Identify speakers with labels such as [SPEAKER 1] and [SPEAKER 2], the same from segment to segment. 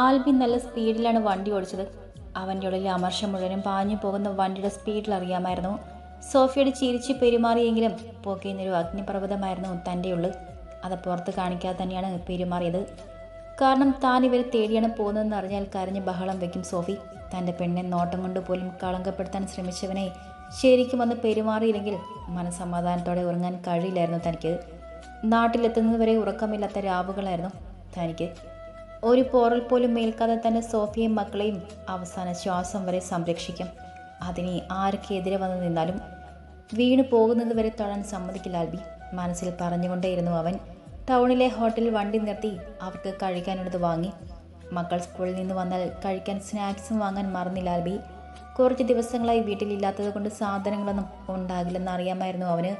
[SPEAKER 1] ആൽബി നല്ല സ്പീഡിലാണ് വണ്ടി ഓടിച്ചത്. അവന്റെ ഉള്ളിൽ അമർഷം മുഴുവനും പാഞ്ഞു പോകുന്ന വണ്ടിയുടെ സ്പീഡിൽ അറിയാമായിരുന്നു. സോഫിയോട് ചിരിച്ച് പെരുമാറിയെങ്കിലും പുകയുന്നൊരു അഗ്നിപർവതമായിരുന്നു തന്റെ ഉള്ളിൽ. അത് പുറത്ത് കാണിക്കാതെ തന്നെയാണ് പെരുമാറിയത്. കാരണം താൻ ഇവരെ തേടിയാണ് പോകുന്നതെന്ന് അറിഞ്ഞാൽ കരഞ്ഞ് ബഹളം വയ്ക്കും സോഫി. തന്റെ പെണ്ണെ നോട്ടം കൊണ്ട് പോലും കളങ്കപ്പെടുത്താൻ ശ്രമിച്ചവനെ ശരിക്കും വന്ന് പെരുമാറിയില്ലെങ്കിൽ മനസമാധാനത്തോടെ ഉറങ്ങാൻ കഴിയില്ലായിരുന്നു തനിക്ക്. നാട്ടിലെത്തുന്നതുവരെ ഉറക്കമില്ലാത്ത രാവുകളായിരുന്നു തനിക്ക്. ഒരു പോറൽ പോലും മേൽക്കാതെ തന്നെ സോഫിയെയും മക്കളെയും അവസാന ശ്വാസം വരെ സംരക്ഷിക്കും. അതിനെ ആർക്കെതിരെ വന്നു നിന്നാലും വീണു പോകുന്നത് വരെ തൊഴാൻ സമ്മതിക്കില്ല ആൽബി. മനസ്സിൽ പറഞ്ഞുകൊണ്ടേയിരുന്നു അവൻ. ടൗണിലെ ഹോട്ടലിൽ വണ്ടി നിർത്തി അവർക്ക് കഴിക്കാനുള്ളത് വാങ്ങി. മക്കൾ സ്കൂളിൽ നിന്ന് വന്നാൽ കഴിക്കാൻ സ്നാക്സും വാങ്ങാൻ മറന്നില്ല ആൽബി. കുറച്ച് ദിവസങ്ങളായി വീട്ടിലില്ലാത്തത് കൊണ്ട് സാധനങ്ങളൊന്നും ഉണ്ടാകില്ലെന്ന് അറിയാമായിരുന്നു അവന്.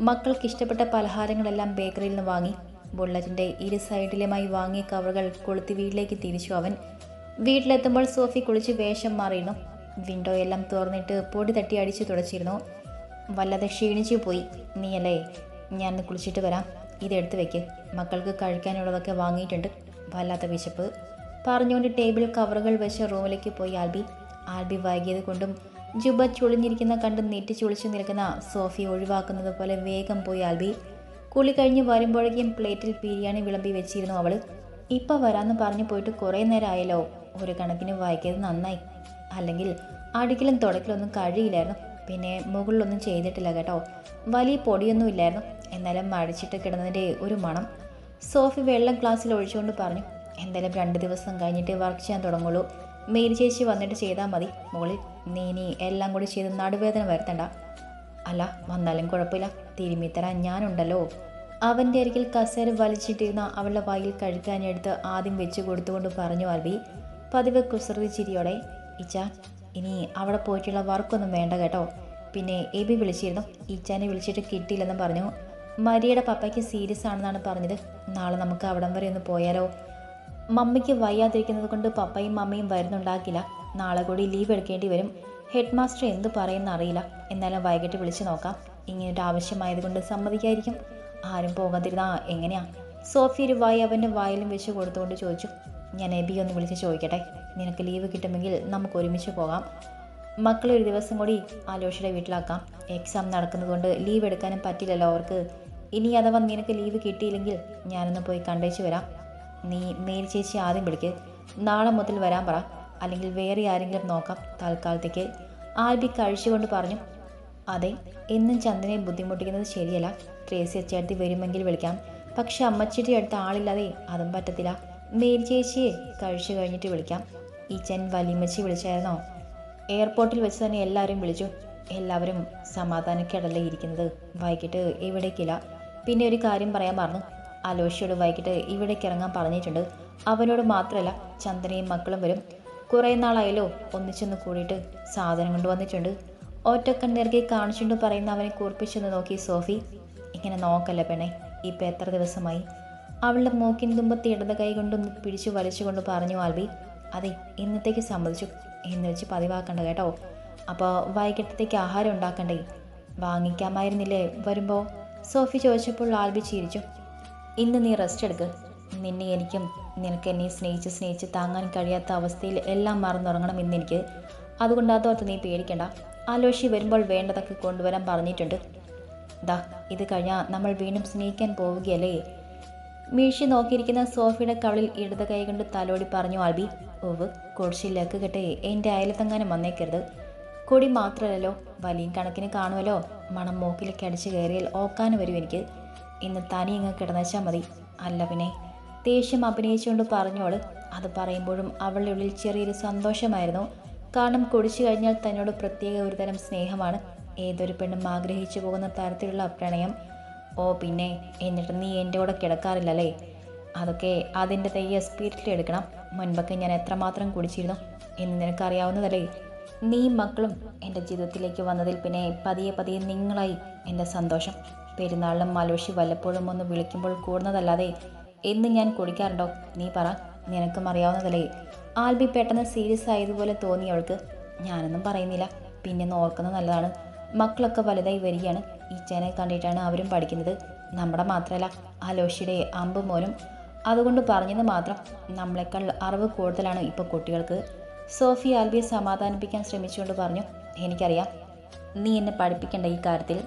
[SPEAKER 1] മക്കൾക്ക് ഇഷ്ടപ്പെട്ട പലഹാരങ്ങളെല്ലാം ബേക്കറിയിൽ നിന്ന് വാങ്ങി. ബുള്ളറ്റിന്റെ ഇരു സൈഡിലുമായി വാങ്ങിയ കവറുകൾ കൊളുത്തി വീട്ടിലേക്ക് തിരിച്ചു അവൻ. വീട്ടിലെത്തുമ്പോൾ സോഫി കുളിച്ച് വേഷം മാറിയിരുന്നു. വിൻഡോ എല്ലാം തുറന്നിട്ട് പൊടി തട്ടി അടിച്ചു തുടച്ചിരുന്നു. വല്ലാതെ ക്ഷീണിച്ചു പോയി. നീയല്ലേ ഞാൻ കുളിച്ചിട്ട് വരാം. ഇതെടുത്ത് വെക്ക്. മക്കൾക്ക് കഴിക്കാനുള്ളതൊക്കെ വാങ്ങിയിട്ടുണ്ട്. വല്ലാത്ത വിശപ്പ്. പറഞ്ഞുകൊണ്ട് ടേബിൾ കവറുകൾ വെച്ച് റൂമിലേക്ക് പോയി ആൽബി. ആൽബി വൈകിയത് കൊണ്ടും ജുബ ചുളിഞ്ഞിരിക്കുന്ന കണ്ട് നെറ്റി ചുളിച്ചു നിൽക്കുന്ന സോഫി ഒഴിവാക്കുന്നത് പോലെ വേഗം പോയി ആൽബി. കുളി കഴിഞ്ഞ് വരുമ്പോഴേക്കും പ്ലേറ്റിൽ ബിരിയാണി വിളമ്പി വെച്ചിരുന്നു അവൾ ഇപ്പം വരാമെന്ന് പറഞ്ഞു പോയിട്ട് കുറേ നേരം ആയല്ലോ ഒരു കണക്കിന് വായിക്കിയത് നന്നായി. അല്ലെങ്കിൽ അടുക്കലും തുടക്കലൊന്നും കഴിയില്ലായിരുന്നു. പിന്നെ മുകളിലൊന്നും ചെയ്തിട്ടില്ല കേട്ടോ. വലിയ പൊടിയൊന്നും ഇല്ലായിരുന്നു. എന്നാലും മടിച്ചിട്ട് കിടന്നതിന്റെ ഒരു മണം. സോഫി വെള്ളം ഗ്ലാസ്സിൽ ഒഴിച്ചുകൊണ്ട് പറഞ്ഞു എന്തായാലും രണ്ട് ദിവസം കഴിഞ്ഞിട്ട് വർക്ക് ചെയ്യാൻ തുടങ്ങുള്ളൂ. മേരി ചേച്ചി വന്നിട്ട് ചെയ്താൽ മതി. മുകളിൽ നീ ഇനി എല്ലാം കൂടി ചെയ്ത് നടുവേദന വരുത്തണ്ട. അല്ല വന്നാലും കുഴപ്പമില്ല. തിരുമിത്തരാൻ ഞാനുണ്ടല്ലോ. അവന്റെ അരികിൽ കസേര വലിച്ചിട്ടിരുന്ന അവളുടെ വായിൽ കഴിക്കാനെടുത്ത് ആദ്യം വെച്ച് കൊടുത്തുകൊണ്ട് പറഞ്ഞു അൽബി പതിവ് കുസൃതി ചിരിയോടെ ഇച്ച ഇനി അവിടെ പോയിട്ടുള്ള വർക്കൊന്നും വേണ്ട കേട്ടോ പിന്നെ എബി വിളിച്ചിരുന്നു. ഇച്ചാനെ വിളിച്ചിട്ട് കിട്ടിയില്ലെന്ന് പറഞ്ഞു. മരിയുടെ പപ്പയ്ക്ക് സീരിയസ് ആണെന്നാണ് പറഞ്ഞത്. നാളെ നമുക്ക് അവിടം വരെ ഒന്ന് പോയാലോ? മമ്മിക്ക് വയ്യാതിരിക്കുന്നത് കൊണ്ട് പപ്പയും മമ്മിയും വരുന്നുണ്ടാക്കില്ല. നാളെ കൂടി ലീവ് എടുക്കേണ്ടി വരും. ഹെഡ് മാസ്റ്റർ എന്ത് പറയുമെന്ന് അറിയില്ല. എന്നാലും വൈകിട്ട് വിളിച്ചു നോക്കാം. ഇങ്ങനൊരു ആവശ്യമായതുകൊണ്ട് സമ്മതിക്കായിരിക്കും ആരും പോകാതിരുന്നാ എങ്ങനെയാ? സോഫി ഒരു വായി അവന്റെ വായിലും വെച്ച് കൊടുത്തുകൊണ്ട് ചോദിച്ചു ഞാൻ എബി ഒന്ന് വിളിച്ച് ചോദിക്കട്ടെ? നിനക്ക് ലീവ് കിട്ടുമെങ്കിൽ നമുക്ക് ഒരുമിച്ച് പോകാം. മക്കളെ ഒരു ദിവസം കൂടി ആലോഷിയുടെ വീട്ടിലാക്കാം. എക്സാം നടക്കുന്നതുകൊണ്ട് ലീവ് എടുക്കാനും പറ്റില്ലല്ലോ അവർക്ക്. ഇനി അഥവാ നിനക്ക് ലീവ് കിട്ടിയില്ലെങ്കിൽ ഞാനൊന്ന് പോയി കണ്ടേച്ച് വരാം. നീ മേരി ചേച്ചി ആദ്യം വിളിക്ക്. നാളെ മുതൽ വരാൻ പറ. അല്ലെങ്കിൽ വേറെ ആരെങ്കിലും നോക്കാം തൽക്കാലത്തേക്ക്. ആൽബി കഴിച്ചുകൊണ്ട് പറഞ്ഞു അതെ എന്നും ചന്ദനെ ബുദ്ധിമുട്ടിക്കുന്നത് ശരിയല്ല. ട്രേസി ചേട്ടത്തി വരുമെങ്കിൽ വിളിക്കാം. പക്ഷെ അമ്മച്ചിയുടെ അടുത്ത് ആളില്ലാതെ അതും പറ്റത്തില്ല. മേരി ചേച്ചിയെ കഴിച്ചു കഴിഞ്ഞിട്ട് വിളിക്കാം. ഈച്ചൻ വലിയമ്മച്ചി വിളിച്ചായിരുന്നോ? എയർപോർട്ടിൽ വെച്ച് തന്നെ എല്ലാവരും വിളിച്ചു. എല്ലാവരും സമാധാനക്കേടല്ലേ ഇരിക്കുന്നത്? വൈകിട്ട് ഇവിടേക്കില്ല. പിന്നെ ഒരു കാര്യം പറയാൻ പറഞ്ഞു അലോഷിയോട് വൈകിട്ട് ഇവിടേക്ക് ഇറങ്ങാൻ പറഞ്ഞിട്ടുണ്ട്. അവനോട് മാത്രമല്ല ചന്ദനയും മക്കളും വരും. കുറേ നാളായല്ലോ ഒന്നിച്ചൊന്ന് കൂടിയിട്ട് സാധനം കൊണ്ടുവന്നിട്ടുണ്ട്. ഒറ്റക്കണ്ണിറക്കി കാണിച്ചുകൊണ്ട് പറയുന്ന അവനെ കൂർപ്പിച്ചെന്ന് നോക്കി സോഫി. ഇങ്ങനെ നോക്കല്ല പെണേ ഇപ്പം എത്ര ദിവസമായി? അവളുടെ മൂക്കിൻ തുമ്പത്ത് ഇടത് കൈ കൊണ്ടൊന്ന് പിടിച്ചു വലിച്ചുകൊണ്ട് പറഞ്ഞു ആൽബി അതെ ഇന്നത്തേക്ക് സമ്മതിച്ചു എന്ന് വെച്ച് പതിവാക്കണ്ട കേട്ടോ. അപ്പോൾ വൈകിട്ടത്തേക്ക് ആഹാരം ഉണ്ടാക്കണ്ടേ? വാങ്ങിക്കാമായിരുന്നില്ലേ വരുമ്പോൾ സോഫി ചോദിച്ചപ്പോൾ ആൽബി ചിരിച്ചു. ഇന്ന് നീ റെസ്റ്റ് എടുക്ക്. നിന്നെ എനിക്കും നിനക്ക് എന്നെ സ്നേഹിച്ച് സ്നേഹിച്ച് താങ്ങാൻ കഴിയാത്ത അവസ്ഥയിൽ എല്ലാം മറന്നുറങ്ങണം ഇന്നെനിക്ക്. അതുകൊണ്ട് അതോർത്ത് നീ പേടിക്കണ്ട. ആലോഷി വരുമ്പോൾ വേണ്ടതൊക്കെ കൊണ്ടുവരാൻ പറഞ്ഞിട്ടുണ്ട്. ദാ ഇത് കഴിഞ്ഞാൽ നമ്മൾ വീണ്ടും സ്നേഹിക്കാൻ പോവുകയല്ലേ? മീഴ്ചി നോക്കിയിരിക്കുന്ന സോഫിയുടെ കവളിൽ ഇടത് കൈ കൊണ്ട് തലോടി പറഞ്ഞു ആൽബി ഓവ് കുടിച്ചില്ലേക്ക് കെട്ടെ. എന്റെ അയലത്തെങ്ങാനും വന്നേക്കരുത്. കൊടി മാത്രമല്ലല്ലോ വലിയ കണക്കിന് കാണുമല്ലോ മണം മൂക്കിലേക്ക് അടിച്ച് കയറിയാൽ ഓക്കാൻ വരും എനിക്ക്. ഇന്ന് തനി ഇങ്ങ് കിടന്നച്ചാൽ മതി. അല്ല പിന്നെ. ദേഷ്യം അഭിനയിച്ചുകൊണ്ട് പറഞ്ഞോൾ. അത് പറയുമ്പോഴും അവളുടെ ഉള്ളിൽ ചെറിയൊരു സന്തോഷമായിരുന്നു. കാരണം കുടിച്ചു കഴിഞ്ഞാൽ തന്നോട് പ്രത്യേക ഒരുതരം സ്നേഹമാണ്. ഏതൊരു പെണ്ണും ആഗ്രഹിച്ചു പോകുന്ന തരത്തിലുള്ള പ്രണയം. ഓ പിന്നെ എന്നിട്ട് നീ എന്റെ കൂടെ കിടക്കാറില്ലല്ലേ? അതൊക്കെ അതിന്റെ തയ്യ സ്പിരിറ്റിൽ എടുക്കണം. മുൻപൊക്കെ ഞാൻ എത്രമാത്രം കുടിച്ചിരുന്നു എന്ന് നിനക്കറിയാവുന്നതല്ലേ? നീ മക്കളും എന്റെ ജീവിതത്തിലേക്ക് വന്നതിൽ പിന്നെ പതിയെ പതിയെ നിങ്ങളായി എന്റെ സന്തോഷം. പെരുന്നാളിലും മലോഷി വല്ലപ്പോഴും ഒന്ന് വിളിക്കുമ്പോൾ കൂടുന്നതല്ലാതെ എന്ന് ഞാൻ കുടിക്കാറുണ്ടോ? നീ പറ നിനക്കും അറിയാവുന്നതല്ലേ? ആൽബി പെട്ടെന്ന് സീരിയസ് ആയതുപോലെ തോന്നി അവൾക്ക് ഞാനൊന്നും പറയുന്നില്ല. പിന്നെ ഒന്ന് ഓർക്കുന്നത് നല്ലതാണ്. മക്കളൊക്കെ വലുതായി വരികയാണ്. ഈ ചാനൽ കണ്ടിട്ടാണ് അവരും പഠിക്കുന്നത്. നമ്മുടെ മാത്രമല്ല അലോഷിയുടെ അമ്പ് മോനും. അതുകൊണ്ട് പറഞ്ഞത് മാത്രം നമ്മളെക്കാൾ അറിവ് കൂടുതലാണ് ഇപ്പോൾ കുട്ടികൾക്ക്. സോഫി ആൽബിയെ സമാധാനിപ്പിക്കാൻ ശ്രമിച്ചുകൊണ്ട് പറഞ്ഞു എനിക്കറിയാം നീ എന്നെ പഠിപ്പിക്കേണ്ട ഈ കാര്യത്തിൽ.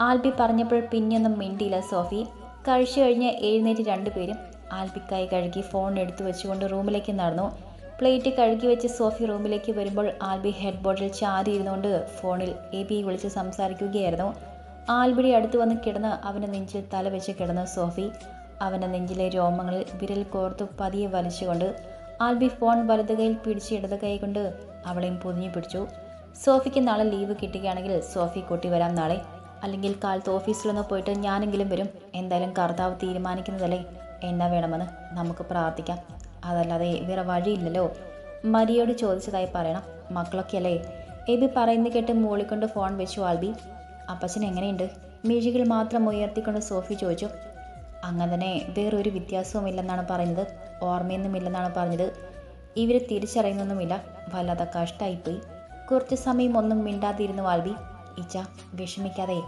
[SPEAKER 1] ആൽബി പറഞ്ഞപ്പോൾ പിന്നെയൊന്നും മിണ്ടിയില്ല സോഫി. കഴിച്ചു കഴിഞ്ഞ് എഴുന്നേറ്റ് രണ്ടുപേരും ആൽബിക്കായി കഴുകി ഫോൺ എടുത്തു വെച്ചുകൊണ്ട് റൂമിലേക്ക് നടന്നു. പ്ലേറ്റ് കഴുകി വെച്ച് സോഫി റൂമിലേക്ക് വരുമ്പോൾ ആൽബി ഹെഡ് ബോർഡിൽ ചാരി ഇരുന്നുകൊണ്ട് ഫോണിൽ എ ബി വിളിച്ച് സംസാരിക്കുകയായിരുന്നു. ആൽബിയുടെ അടുത്ത് വന്ന് കിടന്ന് അവന്റെ നെഞ്ചിൽ തല വെച്ച് കിടന്ന സോഫി അവന്റെ നെഞ്ചിലെ രോമങ്ങളിൽ വിരൽ കോർത്തു പതിയെ വലിച്ചുകൊണ്ട് ആൽബി ഫോൺ വലത് കൈയിൽ പിടിച്ച് ഇടത് കൈ കൊണ്ട് അവളെയും പൊതിഞ്ഞു പിടിച്ചു. സോഫിക്ക് നാളെ ലീവ് കിട്ടുകയാണെങ്കിൽ സോഫി കൂട്ടി വരാം നാളെ. അല്ലെങ്കിൽ കാലത്ത് ഓഫീസിലൊന്ന് പോയിട്ട് ഞാനെങ്കിലും വരും. എന്തായാലും കർത്താവ് തീരുമാനിക്കുന്നതല്ലേ? എന്നാ വേണമെന്ന് നമുക്ക് പ്രാർത്ഥിക്കാം. അതല്ലാതെ വേറെ വഴിയില്ലല്ലോ. മരിയോട് ചോദിച്ചതായി പറയണം. മക്കളൊക്കെ അല്ലേ എബി പറയുന്ന കേട്ട് മൂളിക്കൊണ്ട് ഫോൺ വെച്ചു ആൽബി. അപ്പച്ചൻ എങ്ങനെയുണ്ട്? മിഴികൾ മാത്രം ഉയർത്തിക്കൊണ്ട് സോഫി ചോദിച്ചു. അങ്ങനെ തന്നെ വേറൊരു വ്യത്യാസവുമില്ലെന്നാണ് പറയുന്നത്. ഓർമ്മയൊന്നുമില്ലെന്നാണ് പറഞ്ഞത്. ഇവർ തിരിച്ചറിയുന്നൊന്നുമില്ല. വല്ലാതെ കഷ്ടമായിപ്പോയി കുറച്ച് സമയം ഒന്നും മിണ്ടാതിരുന്നു ആൽബി. ഇച്ച വിഷമിക്കാതെ.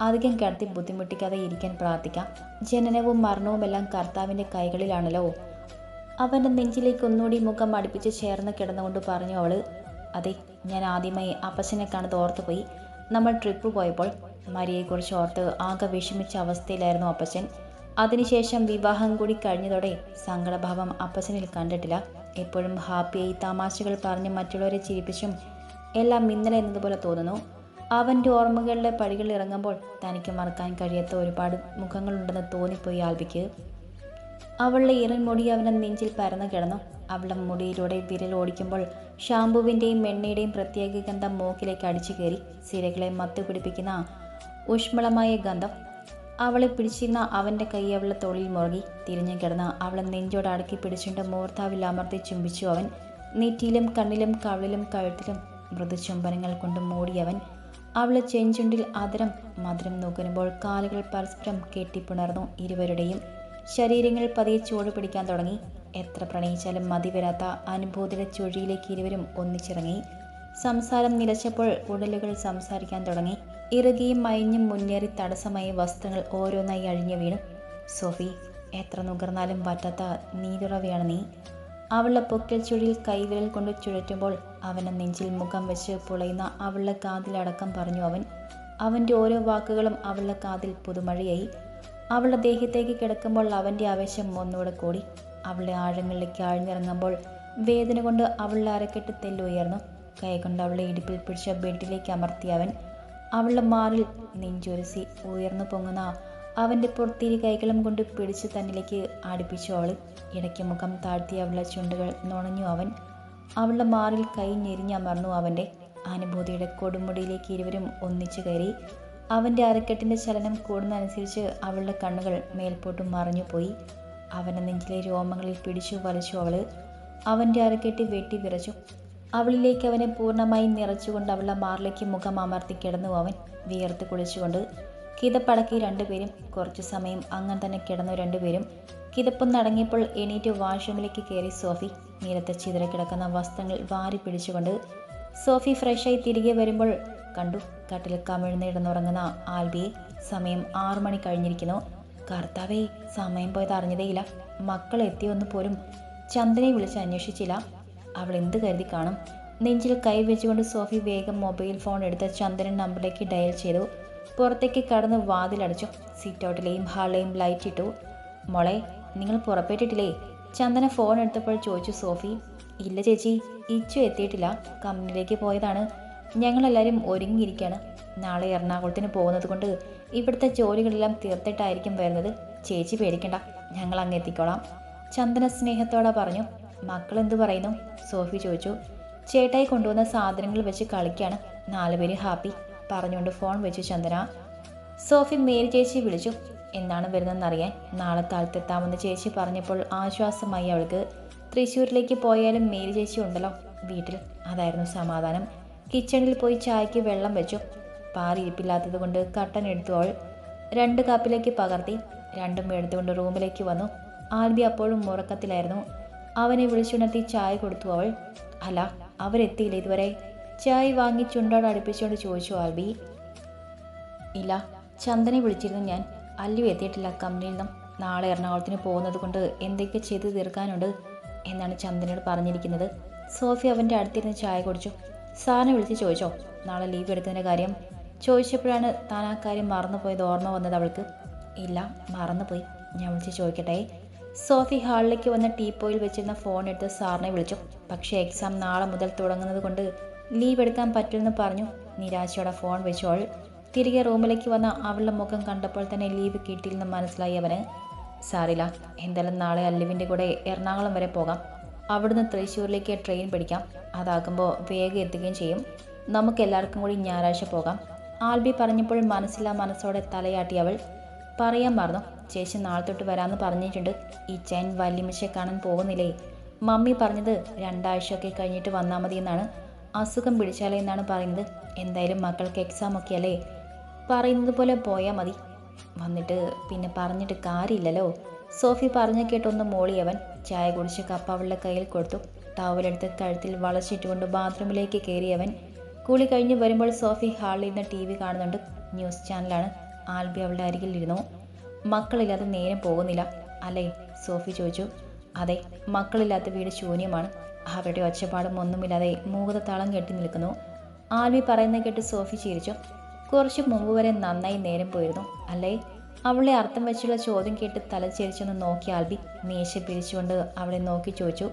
[SPEAKER 1] അധികം കിടത്തി ബുദ്ധിമുട്ടിക്കാതെ ഇരിക്കാൻ പ്രാർത്ഥിക്കാം. ജനനവും മരണവുമെല്ലാം കർത്താവിന്റെ കൈകളിലാണല്ലോ. അവന്റെ നെഞ്ചിലേക്ക് ഒന്നുകൂടി മുഖം അടുപ്പിച്ച് ചേർന്ന് കിടന്നുകൊണ്ട് പറഞ്ഞു അവൾ അതെ ഞാൻ ആദ്യമായി അപ്പച്ചനെ കാണുന്നത് ഓർത്തുപോയി. നമ്മൾ ട്രിപ്പ് പോയപ്പോൾ മരിയെക്കുറിച്ച് ഓർത്ത് ആകെ വിഷമിച്ച അവസ്ഥയിലായിരുന്നു അപ്പച്ചൻ. അതിനുശേഷം വിവാഹം കൂടി കഴിഞ്ഞതോടെ സങ്കടഭാവം അപ്പച്ചനിൽ കണ്ടിട്ടില്ല. എപ്പോഴും ഹാപ്പിയായി തമാശകൾ പറഞ്ഞ് മറ്റുള്ളവരെ ചിരിപ്പിച്ചും എല്ലാം ഇന്നലെ എന്നതുപോലെ തോന്നുന്നു. അവന്റെ ഓർമ്മകളിലെ പടികളിൽ ഇറങ്ങുമ്പോൾ തനിക്ക് മറക്കാൻ കഴിയാത്ത ഒരുപാട് മുഖങ്ങളുണ്ടെന്ന് തോന്നിപ്പോയി ആൽബിക്ക്. അവളുടെ ഇറൻ മുടി അവന്റെ നെഞ്ചിൽ പരന്നു കിടന്നു. അവളുടെ മുടിയിലൂടെ വിരൽ ഓടിക്കുമ്പോൾ ഷാമ്പുവിന്റെയും എണ്ണയുടെയും പ്രത്യേക ഗന്ധം മൂക്കിലേക്ക് അടിച്ചു കയറി. സിരകളെ മത്തു പിടിപ്പിക്കുന്ന ഊഷ്മളമായ ഗന്ധം. അവളെ പിടിച്ചിരുന്ന അവന്റെ കൈ അവളുടെ തോളിൽ മുറുകി. തിരിഞ്ഞു കിടന്ന് അവളെ നെഞ്ചോട് അടക്കി പിടിച്ചുകൊണ്ട് മൂർത്താവിൽ അമർത്തി ചുംബിച്ചു അവൻ. നെറ്റിയിലും കണ്ണിലും കവിളിലും കഴുത്തിലും മൃദുചുംബനങ്ങൾ കൊണ്ട് മൂടിയവൻ അവളെ ചെഞ്ചുണ്ടിൽ അതിരം മധുരം നുകരുമ്പോൾ കാലുകൾ പരസ്പരം കെട്ടിപ്പുണർന്നു ഇരുവരുടെയും ശരീരങ്ങൾ പതിയെ ചൂട് പിടിക്കാൻ തുടങ്ങി. എത്ര പ്രണയിച്ചാലും മതി വരാത്ത അനുഭൂതിയുടെ ചുഴിയിലേക്ക് ഇരുവരും ഒന്നിച്ചിറങ്ങി. സംസാരം നിലച്ചപ്പോൾ ഉടലുകൾ സംസാരിക്കാൻ തുടങ്ങി. ഇറുകിയും മയഞ്ഞും മുന്നേറി തടസ്സമായി വസ്ത്രങ്ങൾ ഓരോന്നായി അഴിഞ്ഞു വീണു. സോഫി എത്ര നുകർന്നാലും പറ്റാത്ത നീരുറവയാണ് നീ. അവളുടെ പൊക്കൽ ചുഴിയിൽ കൈവിരൽ കൊണ്ട് ചുഴറ്റുമ്പോൾ അവനെ നെഞ്ചിൽ മുഖം വെച്ച് പുളയുന്ന അവളുടെ കാതിലടക്കം പറഞ്ഞു അവൻ. അവന്റെ ഓരോ വാക്കുകളും അവളുടെ കാതിൽ പുതുമഴയായി. അവളുടെ ദേഹത്തേക്ക് കിടക്കുമ്പോൾ അവന്റെ ആവേശം ഒന്നുകൂടെ കൂടി. അവളുടെ ആഴങ്ങളിലേക്ക് ആഴ്ന്നിറങ്ങുമ്പോൾ വേദന കൊണ്ട് അവളുടെ അരക്കെട്ട് തെല്ലുയർന്നു. കൈകൊണ്ട് അവളെ ഇടുപ്പിൽ പിടിച്ച ബെഡിലേക്ക് അമർത്തി അവൻ അവളുടെ മാറിൽ നെഞ്ചൊരുസി ഉയർന്നു പൊങ്ങുന്ന അവന്റെ പുറത്തിരി കൈകളും കൊണ്ട് പിടിച്ച് തന്നിലേക്ക് അടുപ്പിച്ചു അവൾ ഇടയ്ക്ക് മുഖം താഴ്ത്തി അവളുടെ ചുണ്ടുകൾ നുണഞ്ഞു അവൻ അവളുടെ മാറിൽ കൈ ഞെരിഞ്ഞമർന്നു അവന്റെ. അനുഭൂതിയുടെ കൊടുമുടിയിലേക്ക് ഇരുവരും ഒന്നിച്ചു കയറി. അവന്റെ അരക്കെട്ടിന്റെ ചലനം കൂടുന്നതനുസരിച്ച് അവളുടെ കണ്ണുകൾ മേൽപോട്ടും മറിഞ്ഞു പോയി അവന്റെ നെഞ്ചിലെ രോമങ്ങളിൽ പിടിച്ചു വലിച്ചു അവൾ അവന്റെ അരക്കെട്ടി വെട്ടി വിറച്ചു. അവളിലേക്ക് അവനെ പൂർണമായി നിറച്ചുകൊണ്ട് അവളുടെ മാറിലേക്ക് മുഖം അമർത്തി കിടന്നു അവൻ വിയർത്ത് കുളിച്ചുകൊണ്ട്. കിതപ്പടക്കി രണ്ടുപേരും കുറച്ചു സമയം അങ്ങനെ തന്നെ കിടന്നു രണ്ടുപേരും. കിതപ്പം നടങ്ങിയപ്പോൾ എണീറ്റ് വാഷ്റൂമിലേക്ക് കയറി സോഫി നിരത്ത് കിടക്കുന്ന വസ്ത്രങ്ങൾ വാരി പിടിച്ചുകൊണ്ട്. സോഫി ഫ്രഷായി തിരികെ വരുമ്പോൾ കണ്ടു. കട്ടിൽ കമിഴ്ന്നിടന്നുറങ്ങുന്ന ആൽബിയെ സമയം ആറു മണി കഴിഞ്ഞിരിക്കുന്നു. കർത്താവേ സമയം പോയത് അറിഞ്ഞതേയില്ല. മക്കൾ എത്തിയൊന്നു പോലും ചന്ദനെ വിളിച്ച് അന്വേഷിച്ചില്ല. അവൾ എന്ത് കരുതി കാണും. നെഞ്ചിൽ കൈ വെച്ചുകൊണ്ട് സോഫി വേഗം മൊബൈൽ ഫോൺ എടുത്ത് ചന്ദ്രൻ നമ്പറിലേക്ക് ഡയൽ ചെയ്തു. പുറത്തേക്ക് കടന്ന് വാതിലടച്ചു സീറ്റ് ഔട്ടിലെയും ഹാളിലെയും ലൈറ്റ് ഇട്ടു. മോളെ നിങ്ങൾ പുറപ്പെട്ടിട്ടില്ലേ? ചന്ദന ഫോൺ എടുത്തപ്പോൾ ചോദിച്ചു സോഫി. ഇല്ല ചേച്ചി ഇച്ചു എത്തിയിട്ടില്ല. കമ്പനിയിലേക്ക് പോയതാണ്. ഞങ്ങളെല്ലാവരും ഒരുങ്ങിയിരിക്കുകയാണ് നാളെ എറണാകുളത്തിന് പോകുന്നത് കൊണ്ട് ഇവിടുത്തെ ജോലികളെല്ലാം തീർത്തിട്ടായിരിക്കും വരുന്നത്. ചേച്ചി പേടിക്കണ്ട ഞങ്ങൾ അങ്ങ് എത്തിക്കോളാം. ചന്ദന സ്നേഹത്തോടെ പറഞ്ഞു മക്കൾ എന്തു പറയുന്നു? സോഫി ചോദിച്ചു. ചേട്ടായി കൊണ്ടുവന്ന സാധനങ്ങൾ വെച്ച് കളിക്കാണ്. നാലുപേര് ഹാപ്പി പറഞ്ഞുകൊണ്ട് ഫോൺ വെച്ചു ചന്ദന. സോഫി മേരി ചേച്ചി വിളിച്ചു. എന്നാണ് വരുന്നതെന്നറിയാൻ? നാളെ താഴ്ത്തെത്താമെന്ന് ചേച്ചി പറഞ്ഞപ്പോൾ ആശ്വാസമായി അവൾക്ക്. തൃശ്ശൂരിലേക്ക് പോയാലും മേരി ചേച്ചി ഉണ്ടല്ലോ. വീട്ടിൽ അതായിരുന്നു സമാധാനം. കിച്ചണിൽ പോയി ചായക്ക് വെള്ളം വെച്ചു. പാലിരിപ്പില്ലാത്തത് കൊണ്ട് കട്ടൻ എടുത്തു അവൾ രണ്ട് കപ്പിലേക്ക് പകർത്തി രണ്ടും എടുത്തുകൊണ്ട് റൂമിലേക്ക് വന്നു. ആൽബി അപ്പോഴും ഉറക്കത്തിലായിരുന്നു. അവനെ വിളിച്ചുണർത്തി ചായ കൊടുത്തു അവൾ. അല്ല അവരെത്തിയില്ല ഇതുവരെ? ചായ വാങ്ങി ചുണ്ടോട് അടുപ്പിച്ചുകൊണ്ട് ചോദിച്ചു ആൽബി. ഇല്ല ചന്ദനെ വിളിച്ചിരുന്നു ഞാൻ. അല്ലു എത്തിയിട്ടില്ല കമ്പനിയിൽ നിന്നും. നാളെ എറണാകുളത്തിന് പോകുന്നത് കൊണ്ട് എന്തൊക്കെ ചെയ്ത് തീർക്കാനുണ്ട്? എന്നാണ് ചന്ദനോട് പറഞ്ഞിരിക്കുന്നത്. സോഫി അവന്റെ അടുത്തിരുന്ന് ചായ കുടിച്ചു. സാറിനെ വിളിച്ച് ചോദിച്ചോ? നാളെ ലീവ് എടുക്കുന്നതിന്റെ കാര്യം. ചോദിച്ചപ്പോഴാണ് താൻ ആ കാര്യം മറന്നുപോയത് ഓർമ്മ വന്നത് അവൾക്ക്. ഇല്ല മറന്നുപോയി. ഞാൻ വിളിച്ച് ചോദിക്കട്ടെ. സോഫി ഹാളിലേക്ക് വന്ന ടീപ്പോയിൽ വെച്ചിരുന്ന ഫോൺ എടുത്ത് സാറിനെ വിളിച്ചു. പക്ഷേ എക്സാം നാളെ മുതൽ തുടങ്ങുന്നത് കൊണ്ട് ലീവ് എടുക്കാൻ പറ്റില്ലെന്ന് പറഞ്ഞു. നിരാശയോടെ ഫോൺ വെച്ചോൾ തിരികെ റൂമിലേക്ക് വന്ന അവളുടെ മുഖം കണ്ടപ്പോൾ തന്നെ ലീവ് കിട്ടിയില്ലെന്ന് മനസ്സിലായി അവന്. സാറില്ല എന്തായാലും നാളെ അല്ലുവിന്റെ കൂടെ എറണാകുളം വരെ പോകാം. അവിടുന്ന് തൃശ്ശൂരിലേക്ക് ട്രെയിൻ പിടിക്കാം. അതാകുമ്പോൾ വേഗം എത്തുകയും ചെയ്യും. നമുക്ക് എല്ലാവർക്കും കൂടി ഞായറാഴ്ച പോകാം. ആൽബി പറഞ്ഞപ്പോൾ മനസ്സിലാ മനസ്സോടെ തലയാട്ടി അവൾ. പറയാൻ മറന്നു. ചേച്ചി നാളെ തൊട്ട് വരാമെന്ന് പറഞ്ഞിട്ടുണ്ട്. ഈ ചൈൻ വല്യമ്മച്ചെ കാണാൻ പോകുന്നില്ലേ? മമ്മി പറഞ്ഞത് രണ്ടാഴ്ചയൊക്കെ കഴിഞ്ഞിട്ട് വന്നാൽ മതി എന്നാണ്. അസുഖം പിടിച്ചാലേ എന്നാണ് പറയുന്നത്. എന്തായാലും മക്കൾക്ക് എക്സാം ഒക്കെ അല്ലേ? പറയുന്നത് പോലെ പോയാൽ മതി. വന്നിട്ട് പിന്നെ പറഞ്ഞിട്ട് കാര്യമില്ലല്ലോ. സോഫി പറഞ്ഞ കേട്ടൊന്ന് മോളിയവൻ. ചായ കുടിച്ച് കപ്പ അവളുടെ കയ്യിൽ കൊടുത്തു. ടവലെടുത്ത് കഴുത്തിൽ വളച്ചിട്ടുകൊണ്ട് ബാത്റൂമിലേക്ക് കയറിയവൻ കുളി കഴിഞ്ഞ് വരുമ്പോൾ സോഫി ഹാളിൽ നിന്ന് ടി വി കാണുന്നുണ്ട്. ന്യൂസ് ചാനലാണ്. ആൽബി അവളുടെ അരികിലിരുന്നു. മക്കളില്ലാതെ നേരം പോകുന്നില്ല. അല്ലേ? സോഫി ചോദിച്ചു. അതെ മക്കളില്ലാത്ത വീട് ശൂന്യമാണ്. അവരുടെ ഒച്ചപ്പാടും ഒന്നുമില്ലാതെ മൂകത തളം കെട്ടി നിൽക്കുന്നു. ആൽബി പറയുന്നത് കേട്ട് സോഫി ചിരിച്ചു. കുറച്ച് മുമ്പ് വരെ നന്നായി നേരം പോയിരുന്നു. അല്ലേ? അവളെ അർത്ഥം വെച്ചുള്ള ചോദ്യം കേട്ട് തലച്ചേരിച്ചൊന്ന് നോക്കി ആൽബി. മീശ പിരിച്ചുകൊണ്ട് അവളെ നോക്കി ചോദിച്ചു.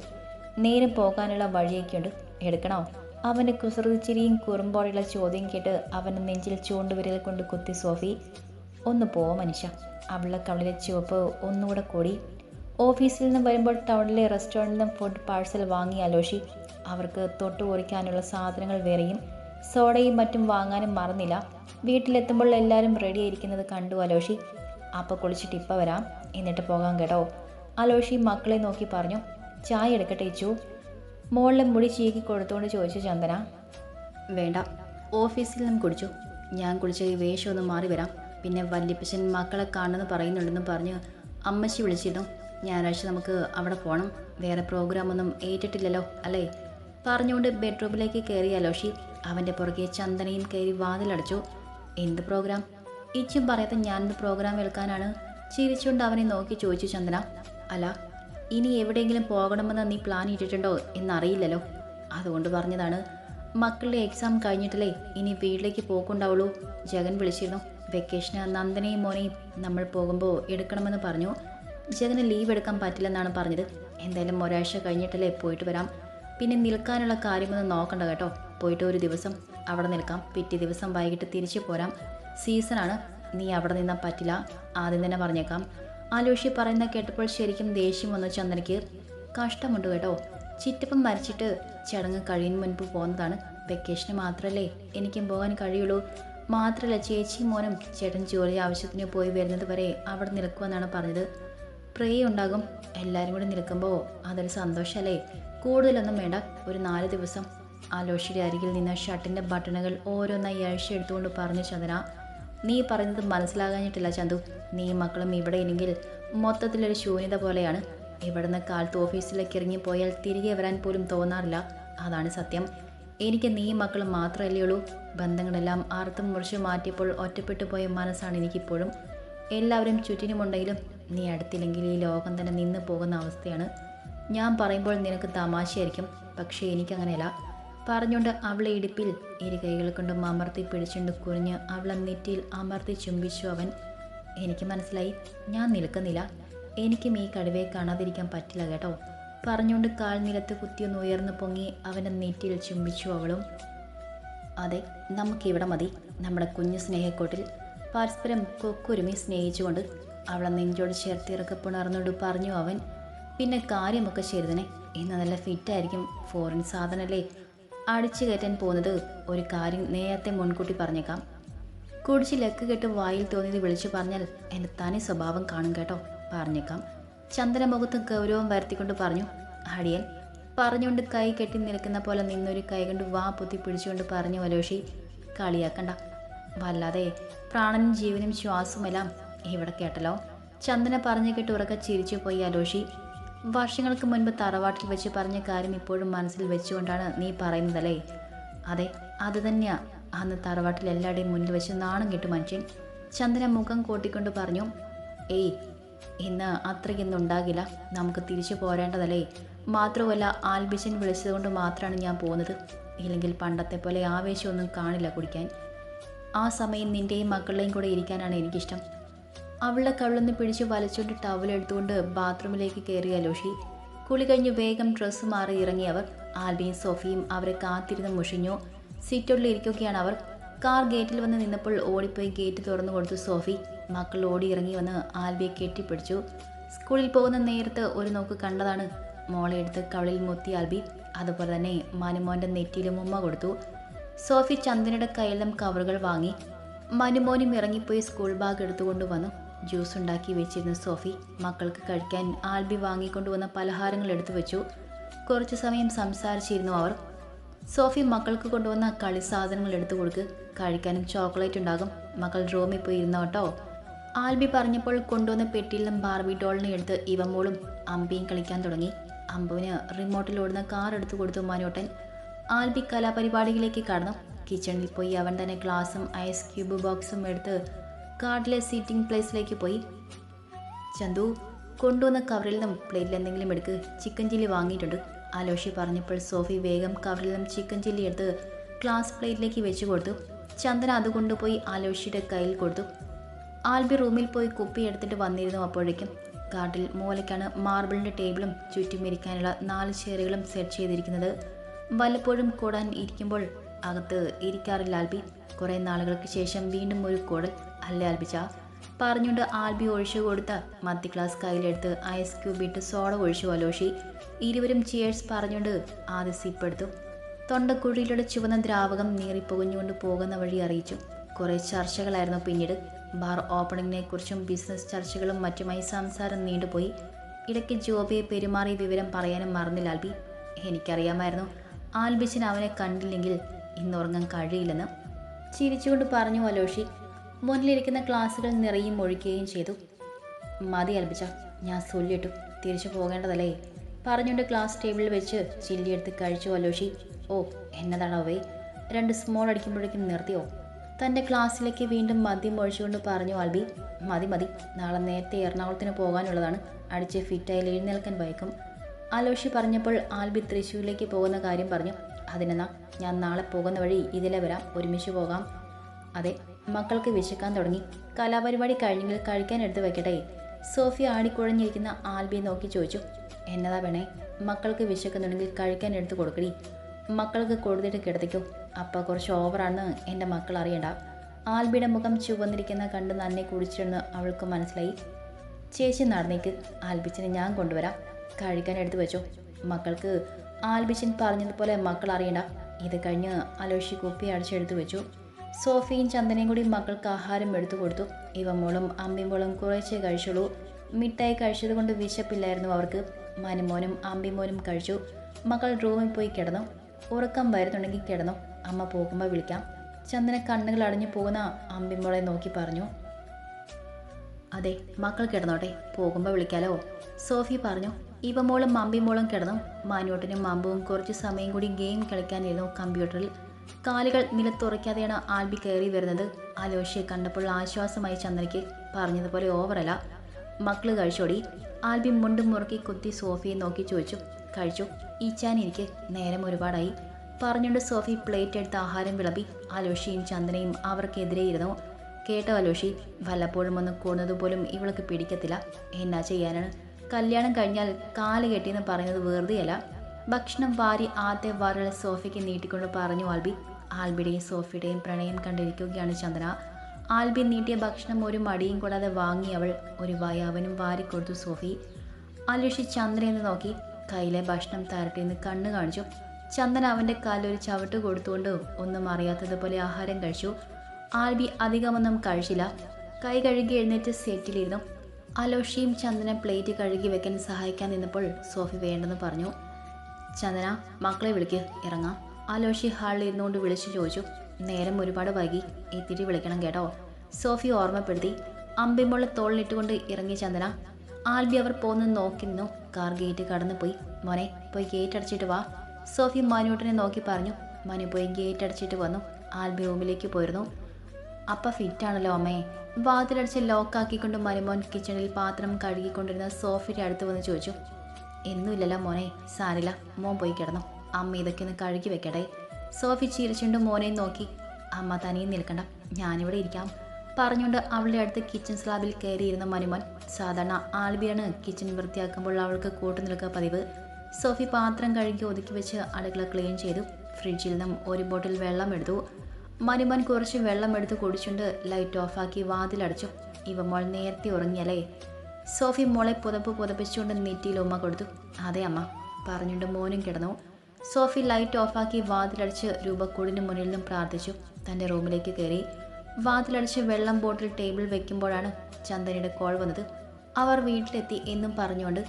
[SPEAKER 1] നേരം പോകാനുള്ള വഴിയൊക്കെ ഉണ്ട് എടുക്കണോ? അവന്റെ കുസൃതിച്ചിരിയും കുറുമ്പോടെയുള്ള ചോദ്യം കേട്ട് അവന്റെ നെഞ്ചിൽ ചൂണ്ടുവിരൽ കൊണ്ട് കുത്തി സോഫി ഒന്ന് പോ മനുഷ്യ. അവളുടെ കവളിലെ ചുവപ്പ് ഒന്നുകൂടെ കൂടി. ഓഫീസിൽ നിന്ന് വരുമ്പോൾ ടൗണിലെ റെസ്റ്റോറന്റിൽ നിന്ന് ഫുഡ് പാഴ്സൽ വാങ്ങി അലോഷി. അവർക്ക് തൊട്ട് കുറിക്കാനുള്ള സാധനങ്ങൾ വേറെയും സോഡയും മറ്റും വാങ്ങാനും മറന്നില്ല. വീട്ടിലെത്തുമ്പോൾ എല്ലാവരും റെഡിയായിരിക്കുന്നത് കണ്ടു അലോഷി. അപ്പോൾ കുളിച്ചിട്ട് ഇപ്പം വരാം. എന്നിട്ട് പോകാം കേട്ടോ. അലോഷി മക്കളെ നോക്കി പറഞ്ഞു. ചായ എടുക്കട്ടെ ഇച്ചു മോളിലെ മുടി ചീക്കി കൊടുത്തുകൊണ്ട് ചോദിച്ചു ചന്ദന. വേണ്ട ഓഫീസിൽ നിന്നും കുടിച്ചു. ഞാൻ കുളിച്ച വേഷം ഒന്ന് മാറി വരാം. പിന്നെ വല്യപ്പച്ചൻ മക്കളെ കാണുമെന്ന് പറയുന്നുണ്ടെന്ന് പറഞ്ഞ് അമ്മച്ചി വിളിച്ചിരുന്നു. ഞായറാഴ്ച നമുക്ക് അവിടെ പോകണം വേറെ പ്രോഗ്രാമൊന്നും ഏറ്റിട്ടില്ലല്ലോ അല്ലേ? പറഞ്ഞുകൊണ്ട് ബെഡ്റൂമിലേക്ക് കയറി അലോഷി അവന്റെ പുറകെ ചന്ദനയും കയറി വാതിലടച്ചു. എന്ത് പ്രോഗ്രാം ഇച്ചും പറയാത്ത ഞാനിന്ന് പ്രോഗ്രാം കേൾക്കാനാണ് ചിരിച്ചുകൊണ്ട് അവനെ നോക്കി ചോദിച്ചു ചന്ദന. അല്ല ഇനി എവിടെയെങ്കിലും പോകണമെന്ന് നീ പ്ലാൻ ഇട്ടിട്ടുണ്ടോ എന്നറിയില്ലല്ലോ. അതുകൊണ്ട് പറഞ്ഞതാണ് മക്കളുടെ എക്സാം കഴിഞ്ഞിട്ടല്ലേ ഇനി വീട്ടിലേക്ക് പോക്കുണ്ടാവുള്ളൂ ജഗൻ വിളിച്ചിരുന്നു. വെക്കേഷന് നന്ദനയും മോനെയും നമ്മൾ പോകുമ്പോൾ എടുക്കണമെന്ന് പറഞ്ഞു. ജഗന് ലീവ് എടുക്കാൻ പറ്റില്ലെന്നാണ് പറഞ്ഞത്. എന്തായാലും ഒരാഴ്ച കഴിഞ്ഞിട്ടല്ലേ പോയിട്ട് വരാം. പിന്നെ നിൽക്കാനുള്ള കാര്യമൊന്നും നോക്കണ്ട കേട്ടോ. പോയിട്ട് ഒരു ദിവസം അവിടെ നിൽക്കാം. പിറ്റേ ദിവസം വൈകിട്ട് തിരിച്ചു പോരാം. സീസണാണ് നീ അവിടെ നിന്നാൽ പറ്റില്ല. ആദ്യം തന്നെ പറഞ്ഞേക്കാം. ആലോഷി പറയുന്ന കേട്ടപ്പോൾ ശരിക്കും ദേഷ്യം വന്നു ചന്ദ്രയ്ക്ക് കഷ്ടമുണ്ട് കേട്ടോ. ചിറ്റപ്പം മരിച്ചിട്ട് ചടങ്ങ് കഴിയും മുൻപ് പോകുന്നതാണ്. വെക്കേഷന് മാത്രമല്ലേ എനിക്കും പോകാൻ കഴിയുള്ളൂ. മാത്രമല്ല ചേച്ചി മോനും ചേട്ടൻ ജോലി ആവശ്യത്തിന് പോയി വരുന്നത് വരെ അവിടെ നിൽക്കുമെന്നാണ് പറഞ്ഞത്. പ്രേ ഉണ്ടാകും എല്ലാവരും കൂടി നിൽക്കുമ്പോൾ അതൊരു സന്തോഷമല്ലേ? കൂടുതലൊന്നും വേണ്ട. ഒരു നാല് ദിവസം. ആലോഷിയുടെ അരികിൽ നിന്ന് ഷർട്ടിന്റെ ബട്ടണുകൾ ഓരോന്നായി അഴിച്ചെടുത്തുകൊണ്ട് പറഞ്ഞു ചന്ദ്ര നീ പറയുന്നത് മനസ്സിലാകാഞ്ഞിട്ടില്ല ചന്തു. നീ മക്കളും ഇവിടെ ഇല്ലെങ്കിൽ മൊത്തത്തിലൊരു ശൂന്യത പോലെയാണ്. ഇവിടുന്ന് കാലത്ത് ഓഫീസിലേക്ക് ഇറങ്ങിപ്പോയാൽ തിരികെ വരാൻ പോലും തോന്നാറില്ല. അതാണ് സത്യം. എനിക്ക് നീ മക്കളും മാത്രമല്ലേ ഉള്ളൂ. ബന്ധങ്ങളെല്ലാം ആർത്തും മുറിച്ച് മാറ്റിയപ്പോൾ ഒറ്റപ്പെട്ടു പോയ മനസ്സാണ് എനിക്കിപ്പോഴും. എല്ലാവരും ചുറ്റിനുമുണ്ടെങ്കിലും നീ അടുത്തില്ലെങ്കിൽ ഈ ലോകം തന്നെ നിന്ന് പോകുന്ന അവസ്ഥയാണ്. ഞാൻ പറയുമ്പോൾ നിനക്ക് തമാശയായിരിക്കും. പക്ഷേ എനിക്കങ്ങനെയല്ല. പറഞ്ഞുകൊണ്ട് അവളെ ഇടുപ്പിൽ ഇരു കൈകൾ കൊണ്ടും അമർത്തി പിടിച്ചുകൊണ്ട് കുറിഞ്ഞ് അവളെ നെറ്റിയിൽ അമർത്തി ചുംബിച്ചു അവൻ എനിക്ക് മനസ്സിലായി ഞാൻ നിൽക്കുന്നില്ല. എനിക്കും ഈ കടുവയെ കാണാതിരിക്കാൻ പറ്റില്ല കേട്ടോ. പറഞ്ഞുകൊണ്ട് കാൽ നിലത്ത് കുത്തിയൊന്ന് ഉയർന്നു പൊങ്ങി അവന്റെ നെറ്റിയിൽ ചുംബിച്ചു അവളും അതെ നമുക്കിവിടെ മതി. നമ്മുടെ കുഞ്ഞു സ്നേഹക്കോട്ടിൽ പരസ്പരം കൊക്കുരുമി സ്നേഹിച്ചുകൊണ്ട് അവളെ നെഞ്ചോട് ചേർത്ത് ഇറക്കപ്പുണർന്നുകൊണ്ട് പറഞ്ഞു അവൻ പിന്നെ കാര്യമൊക്കെ ശരിതനെ ഇന്ന് നല്ല ഫിറ്റായിരിക്കും ഫോറിൻ സാധനല്ലേ? അടിച്ചു കയറ്റാൻ പോകുന്നത് ഒരു കാര്യം നേരത്തെ മുൻകൂട്ടി പറഞ്ഞേക്കാം. കുടിച്ച് ലക്ക് കെട്ട് വായിൽ തോന്നിയത് വിളിച്ചു പറഞ്ഞാൽ എന്റെ തനി സ്വഭാവം കാണും കേട്ടോ പറഞ്ഞേക്കാം. ചന്ദന മുഖത്ത് ഗൗരവം വരുത്തിക്കൊണ്ട് പറഞ്ഞു അടിയൻ പറഞ്ഞുകൊണ്ട് കൈ കെട്ടി നിൽക്കുന്ന പോലെ നിന്നൊരു കൈ കൊണ്ട് വാ പൊത്തി പിടിച്ചുകൊണ്ട് പറഞ്ഞു വലോഷി കളിയാക്കണ്ട. വല്ലാതെ പ്രാണനും ജീവനും ശ്വാസവുമെല്ലാം ഇവിടെ കേട്ടല്ലോ? ചന്ദന പറഞ്ഞു കേട്ട് ഉറക്കെ ചിരിച്ചു പോയി അലോഷി. വർഷങ്ങൾക്ക് മുൻപ് തറവാട്ടിൽ വെച്ച് പറഞ്ഞ കാര്യം ഇപ്പോഴും മനസ്സിൽ വെച്ചുകൊണ്ടാണ് നീ പറയുന്നതല്ലേ? അതെ അത് തന്നെയാ. അന്ന് തറവാട്ടിൽ എല്ലാവരുടെയും മുന്നിൽ വെച്ച് നാണം കിട്ടും മനുഷ്യൻ. ചന്ദന മുഖം കൂട്ടിക്കൊണ്ട് പറഞ്ഞു ഏയ് ഇന്ന് അത്രയ്ക്കൊന്നും ഉണ്ടാകില്ല. നമുക്ക് തിരിച്ചു പോരേണ്ടതല്ലേ? മാത്രമല്ല ആൽബിച്ചൻ വിളിച്ചതുകൊണ്ട് മാത്രമാണ് ഞാൻ പോകുന്നത്. ഇല്ലെങ്കിൽ പണ്ടത്തെ പോലെ ആവേശമൊന്നും കാണില്ല കുടിക്കാൻ. ആ സമയം നിന്റെയും മക്കളുടെയും കൂടെ ഇരിക്കാനാണ് എനിക്കിഷ്ടം. അവളുടെ കവിളൊന്ന് പിടിച്ച് വലിച്ചുകൊണ്ട് ടവലെടുത്തുകൊണ്ട് ബാത്റൂമിലേക്ക് കയറിയ ലോഷി കുളി കഴിഞ്ഞ് വേഗം ഡ്രസ്സ് മാറി ഇറങ്ങിയവർ ആൽബിയും സോഫിയും അവരെ കാത്തിരുന്ന് മുഷിഞ്ഞു. സീറ്റോട്ടിൽ ഇരിക്കുകയാണ് അവർ. കാർ ഗേറ്റിൽ വന്ന് നിന്നപ്പോൾ ഓടിപ്പോയി ഗേറ്റ് തുറന്നു കൊടുത്തു സോഫി. മക്കൾ ഓടി ഇറങ്ങി വന്ന് ആൽബിയെ കെട്ടിപ്പിടിച്ചു. സ്കൂളിൽ പോകുന്ന നേരത്ത് ഒരു നോക്ക് കണ്ടതാണ്. മോളെ എടുത്ത് കവളിൽ മുത്തി ആൽബി. അതുപോലെ തന്നെ മനുമോന്റെ നെറ്റിയിലും ഉമ്മ കൊടുത്തു. സോഫി ചന്ദനയുടെ കയ്യിലും കവറുകൾ വാങ്ങി. മനുമോനും ഇറങ്ങിപ്പോയി സ്കൂൾ ബാഗ് എടുത്തുകൊണ്ട് വന്നു. ജ്യൂസ് ഉണ്ടാക്കി വെച്ചിരുന്ന സോഫി മക്കൾക്ക് കഴിക്കാൻ ആൽബി വാങ്ങിക്കൊണ്ടുവന്ന പലഹാരങ്ങൾ എടുത്തു വെച്ചു. കുറച്ചു സമയം സംസാരിച്ചിരുന്നു അവർ. സോഫി മക്കൾക്ക് കൊണ്ടുവന്ന കളി സാധനങ്ങൾ എടുത്തു കൊടുക്ക്. കഴിക്കാനും ചോക്ലേറ്റ് ഉണ്ടാകും. മക്കൾ റൂമിൽ പോയി ഇരുന്നോ കേട്ടോ ആൽബി പറഞ്ഞപ്പോൾ കൊണ്ടുവന്ന പെട്ടിയിൽ നിന്നും ബാർബി ഡോളിനെ എടുത്ത് ഇവമോളും അമ്പിയും കളിക്കാൻ തുടങ്ങി. അമ്പുവിന് റിമോട്ടിൽ ഓടുന്ന കാർ എടുത്തു കൊടുത്തു മാനോട്ടൻ. ആൽബി കലാപരിപാടികളിലേക്ക് കടന്നു. കിച്ചണിൽ പോയി അവൻ തന്നെ ഗ്ലാസും ഐസ് ക്യൂബ് ബോക്സും എടുത്ത് കാർഡിലെ സീറ്റിംഗ് പ്ലേസിലേക്ക് പോയി. ചന്തു കൊണ്ടുവന്ന കവറിൽ നിന്നും പ്ലേറ്റിൽ എന്തെങ്കിലും എടുക്ക്. ചിക്കൻ ചില്ലി വാങ്ങിയിട്ടുണ്ട്. ആലോഷി പറഞ്ഞപ്പോൾ സോഫി വേഗം കവറിൽ നിന്നും ചിക്കൻ ചില്ലി എടുത്ത് ഗ്ലാസ് പ്ലേറ്റിലേക്ക് വെച്ച് കൊടുത്തു. ചന്ദന അത് കൊണ്ടുപോയി ആലോഷിയുടെ കയ്യിൽ കൊടുത്തു. ആൽബി റൂമിൽ പോയി കുപ്പി എടുത്തിട്ട് വന്നിരുന്നു അപ്പോഴേക്കും. കാട്ടിൽ മൂലയ്ക്കാണ് മാർബിളിന്റെ ടേബിളും ചുറ്റും ഇരിക്കാനുള്ള നാല് ചെയറുകളും സെറ്റ് ചെയ്തിരിക്കുന്നത്. വല്ലപ്പോഴും കൂടാൻ ഇരിക്കുമ്പോൾ അകത്ത് ഇരിക്കാറില്ല ആൽബി. കുറേ നാളുകൾക്ക് ശേഷം വീണ്ടും ഒരു കൂടൽ. അല്ലേ ആൽബിച്ച പറഞ്ഞുകൊണ്ട് ആൽബി ഒഴിച്ചു കൊടുത്ത മധ്യ ക്ലാസ് കയ്യിലെടുത്ത് ഐസ് ക്യൂബ് ഇട്ട് സോഡ ഒഴിച്ചു അലോഷി. ഇരുവരും ചിയേഴ്സ് പറഞ്ഞുകൊണ്ട് ആദ്യ സിപ്പെടുത്തു തൊണ്ടക്കുഴിയിലൂടെ ചുവന്ന ദ്രാവകം നീറിപ്പുകഞ്ഞുകൊണ്ട് പോകുന്ന വഴി അറിയിച്ചു. കുറേ ചർച്ചകളായിരുന്നു പിന്നീട്. ബാർ ഓപ്പണിങ്ങിനെക്കുറിച്ചും ബിസിനസ് ചർച്ചകളും മറ്റുമായി സംസാരം നീണ്ടുപോയി. ഇടയ്ക്ക് ജോബിയെ പെരുമാറിയ വിവരം പറയാനും മറന്നില്ല ആൽബി. എനിക്കറിയാമായിരുന്നു. ആൽബിച്ചിന് അവനെ കണ്ടില്ലെങ്കിൽ ഇന്നുറങ്ങാൻ കഴിയില്ലെന്ന്. ചിരിച്ചുകൊണ്ട് പറഞ്ഞു അലോഷി മുന്നിലിരിക്കുന്ന ക്ലാസ്സുകൾ നിറയും ഒഴിക്കുകയും ചെയ്തു. മതി അൽപിച്ച ഞാൻ സൊല്ലിട്ടു. തിരിച്ചു പോകേണ്ടതല്ലേ? പറഞ്ഞുകൊണ്ട് ക്ലാസ് ടേബിളിൽ വെച്ച് ചില്ലിയെടുത്ത് കഴിച്ചു അലോഷി. ഓ എന്നതാണോ വേ? രണ്ട് സ്മോൾ അടിക്കുമ്പോഴേക്കും നിർത്തിയോ? തന്റെ ക്ലാസ്സിലേക്ക് വീണ്ടും മദ്യം ഒഴിച്ചുകൊണ്ട് പറഞ്ഞു ആൽബി മതി മതി. നാളെ നേരത്തെ എറണാകുളത്തിന് പോകാനുള്ളതാണ്. അടിച്ച് ഫിറ്റായി എഴുന്നേൽക്കാൻ വൈകും ആലോഷി പറഞ്ഞപ്പോൾ ആൽബി തൃശ്ശൂരിലേക്ക് പോകുന്ന കാര്യം പറഞ്ഞു. അതിനെന്നാ ഞാൻ നാളെ പോകുന്ന വഴി ഇതിലെ വരാം. ഒരുമിച്ച് പോകാം. അതെ മക്കൾക്ക് വിശക്കാൻ തുടങ്ങി. കലാപരിപാടി കഴിഞ്ഞെങ്കിൽ കഴിക്കാൻ എടുത്ത് വെക്കട്ടെ. സോഫിയ ആടിക്കുഴഞ്ഞിരിക്കുന്ന ആൽബിയെ നോക്കി ചോദിച്ചു എന്നതാ വേണേ മക്കൾക്ക് വിശക്കുന്നുണ്ടെങ്കിൽ കഴിക്കാൻ എടുത്ത് കൊടുക്കടി. മക്കൾക്ക് കൊടുത്തിട്ട് കിടത്തിക്കോ. അപ്പ കുറച്ച് ഓവറാണെന്ന് എന്റെ മക്കൾ അറിയണ്ട. ആൽബിയുടെ മുഖം ചുവന്നിരിക്കുന്ന കണ്ട് നന്നെ കുടിച്ചിരുന്ന് അവൾക്ക് മനസ്സിലായി. ചേച്ചി നടന്നേക്ക്. ആൽബിച്ചിനെ ഞാൻ കൊണ്ടുവരാം. കഴിക്കാൻ എടുത്തു വെച്ചോ. മക്കൾക്ക് ആൽബിച്ചൻ പറഞ്ഞതുപോലെ മക്കൾ അറിയണ്ട. ഇത് കഴിഞ്ഞ് അലോഷി കുപ്പി അടിച്ചെടുത്തു വെച്ചു. സോഫിയും ചന്ദനയും കൂടി മക്കൾക്ക് ആഹാരം എടുത്തു കൊടുത്തു. ഇവമോളും അമ്പിമോളും കുറേശ്ശേ കഴിച്ചുള്ളൂ. മിഠായി കഴിച്ചത് കൊണ്ട് വിശപ്പില്ലായിരുന്നു അവർക്ക്. മനുമോനും അമ്പിമോനും കഴിച്ചു. മക്കൾ റൂമിൽ പോയി കിടന്നു. ഉറക്കം വരുന്നുണ്ടെങ്കിൽ കിടന്നു. അമ്മ പോകുമ്പോൾ വിളിക്കാം. ചന്ദന കണ്ണുകൾ അടഞ്ഞു പോകുന്ന അമ്പിമോളെ നോക്കി പറഞ്ഞു. അതെ മക്കൾ കിടന്നോട്ടെ. പോകുമ്പോൾ വിളിക്കാലോ. സോഫി പറഞ്ഞു. ഇവമോളും അമ്പിമോളും കിടന്നു. മാനോട്ടനും അമ്പുവും കുറച്ച് സമയം കൂടി ഗെയിം കളിക്കാനിരുന്നു കമ്പ്യൂട്ടറിൽ. കാലുകൾ നിലത്തുറയ്ക്കാതെയാണ് ആൽബി കയറി വരുന്നത്. ആലോഷിയെ കണ്ടപ്പോൾ ആശ്വാസമായി ചന്ദ്രയ്ക്ക് പറഞ്ഞതുപോലെ ഓവറല്ല. മക്കൾ കഴിച്ചോടി. ആൽബി മുണ്ടും മുറുക്കി കുത്തി സോഫിയെ നോക്കി ചോദിച്ചു കഴിച്ചു. ഈച്ചാൻ എനിക്ക് നേരം ഒരുപാടായി. പറഞ്ഞുകൊണ്ട് സോഫി പ്ലേറ്റ് എടുത്ത് ആഹാരം വിളമ്പി അലോഷിയും ചന്ദനയും അവർക്കെതിരെ ഇരുന്നു. കേട്ടോ അലോഷി വല്ലപ്പോഴും ഒന്ന് കൂടുന്നതുപോലും ഇവൾക്ക് പിടിക്കത്തില്ല. എന്നാ ചെയ്യാനാണ്? കല്യാണം കഴിഞ്ഞാൽ കാൽ കെട്ടിയെന്ന് പറയുന്നത് വെറുതെയല്ല. ഭക്ഷണം വാരി ആദ്യ വാറുള്ള സോഫിക്ക് നീട്ടിക്കൊണ്ട് പറഞ്ഞു ആൽബി. ആൽബിയുടെയും സോഫിയുടെയും പ്രണയം കണ്ടിരിക്കുകയാണ് ചന്ദന. ആൽബി നീട്ടിയ ഭക്ഷണം ഒരു മടിയും കൂടാതെ വാങ്ങി അവൾ ഒരു വയാവനും വാരിക്കൊടുത്തു സോഫി. അലുഷി ചന്ദ്രയെന്ന് നോക്കി. കയ്യിലെ ഭക്ഷണം തരട്ടെന്ന് കണ്ണു കാണിച്ചു. ചന്ദന അവന്റെ കാലിൽ ഒരു ചവിട്ട് കൊടുത്തുകൊണ്ട് ഒന്നും അറിയാത്തതുപോലെ ആഹാരം കഴിച്ചു. ആൽബി അധികമൊന്നും കഴിച്ചില്ല. കൈ കഴുകി എഴുന്നേറ്റ് സെറ്റിലിരുന്നു. അലോഷിയും ചന്ദന പ്ലേറ്റ് കഴുകി വെക്കാൻ സഹായിക്കാൻ നിന്നപ്പോൾ സോഫി വേണ്ടെന്ന് പറഞ്ഞു. ചന്ദന മക്കളെ വിളിക്ക് ഇറങ്ങാം. ആലോഷി ഹാളിൽ ഇരുന്നുകൊണ്ട് വിളിച്ചു ചോദിച്ചു നേരം ഒരുപാട് വൈകി എത്തിയിട്ട് വിളിക്കണം കേട്ടോ. സോഫി ഓർമ്മപ്പെടുത്തി അമ്പിമുള്ള തോളിലിട്ടുകൊണ്ട് ഇറങ്ങി ചന്ദന. ആൽബി അവർ പോകുന്നത് നോക്കി നിന്നു കാർ ഗേറ്റ് കടന്നു പോയി മോനെ പോയി ഗേറ്റ് അടച്ചിട്ട് വാ. സോഫി മനുവിട്ടിനെ നോക്കി പറഞ്ഞു മനു പോയി ഗേറ്റ് അടച്ചിട്ട് വന്നു. ആൽബി റൂമിലേക്ക് പോയിരുന്നു. അപ്പ ഫിറ്റാണല്ലോ അമ്മേ. വാതിലടച്ച് ലോക്കാക്കിക്കൊണ്ട് മരുമോൻ കിച്ചണിൽ പാത്രം കഴുകിക്കൊണ്ടിരുന്ന സോഫിയുടെ അടുത്ത് വന്ന് ചോദിച്ചു എന്നുമില്ലല്ലോ മോനെ. സാരില്ല മോൻ പോയി കിടന്നു. അമ്മ ഇതൊക്കെ ഒന്ന് കഴുകി വെക്കട്ടെ. സോഫി ചിരിച്ചുകൊണ്ട് മോനെ നോക്കി. അമ്മ തനിയെ നിൽക്കണ്ട. ഞാനിവിടെ ഇരിക്കാം. പറഞ്ഞുകൊണ്ട് അവളുടെ അടുത്ത് കിച്ചൺ സ്ലാബിൽ കയറിയിരുന്ന മനുമോൻ സാധാരണ ആൽബിയാണ് കിച്ചൺ വൃത്തിയാക്കുമ്പോൾ അവൾക്ക് കൂട്ടു നിൽക്കുക പതിവ്. സോഫി പാത്രം കഴുകി ഒതുക്കി വെച്ച് അടുക്കള ക്ലീൻ ചെയ്തു. ഫ്രിഡ്ജിൽ നിന്നും ഒരു ബോട്ടിൽ വെള്ളം എടുത്തു. മനുമോൻ കുറച്ച് വെള്ളം എടുത്ത് കുടിച്ചുകൊണ്ട് ലൈറ്റ് ഓഫാക്കി വാതിലടച്ചു. ഇവ മോൾ നേരത്തെ ഉറങ്ങിയല്ലേ? സോഫി മോളെ പുതപ്പ് പുതപ്പിച്ചുകൊണ്ട് നെറ്റിയിൽ ഉമ്മ കൊടുത്തു. അതെ അമ്മ പറഞ്ഞുകൊണ്ട് മോനും കിടന്നു. സോഫി ലൈറ്റ് ഓഫാക്കി വാതിലടിച്ച് രൂപക്കൂടിന് മുന്നിൽ നിന്നും പ്രാർത്ഥിച്ചു. തന്റെ റൂമിലേക്ക് കയറി. വാതിലടിച്ച് വെള്ളം ബോട്ടിൽ ടേബിൾ വെക്കുമ്പോഴാണ് ചന്ദനയുടെ കോൾ വന്നത്. അവർ വീട്ടിലെത്തി എന്നും പറഞ്ഞുകൊണ്ട്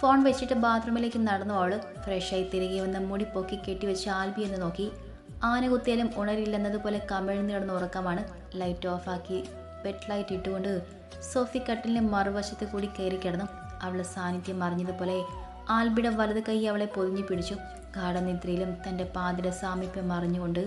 [SPEAKER 1] ഫോൺ വെച്ചിട്ട് ബാത്റൂമിലേക്ക് നടന്നു. അവൾ ഫ്രഷായി തിരികെ വന്ന് മുടി പൊക്കി കെട്ടിവെച്ച് ആൽബി എന്ന് നോക്കി. ആന കുത്തിയാലും ഉണരില്ലെന്നതുപോലെ കമിഴ്ന്നു കിടന്ന് ഉറക്കമാണ് ലൈറ്റ് ഓഫാക്കി ബെഡ് ലൈറ്റ് ഇട്ടുകൊണ്ട് സോഫി കട്ടിലിന് മറുവശത്ത് കൂടി കയറി കിടന്നു. അവളെ സാന്നിധ്യം അറിഞ്ഞതുപോലെ ആൽബിയുടെ വലത് കൈ അവളെ പൊതിഞ്ഞു പിടിച്ചു. ഗാഠനിദ്രയിലും തന്റെ പാതിര സാമീപ്യം അറിഞ്ഞുകൊണ്ട്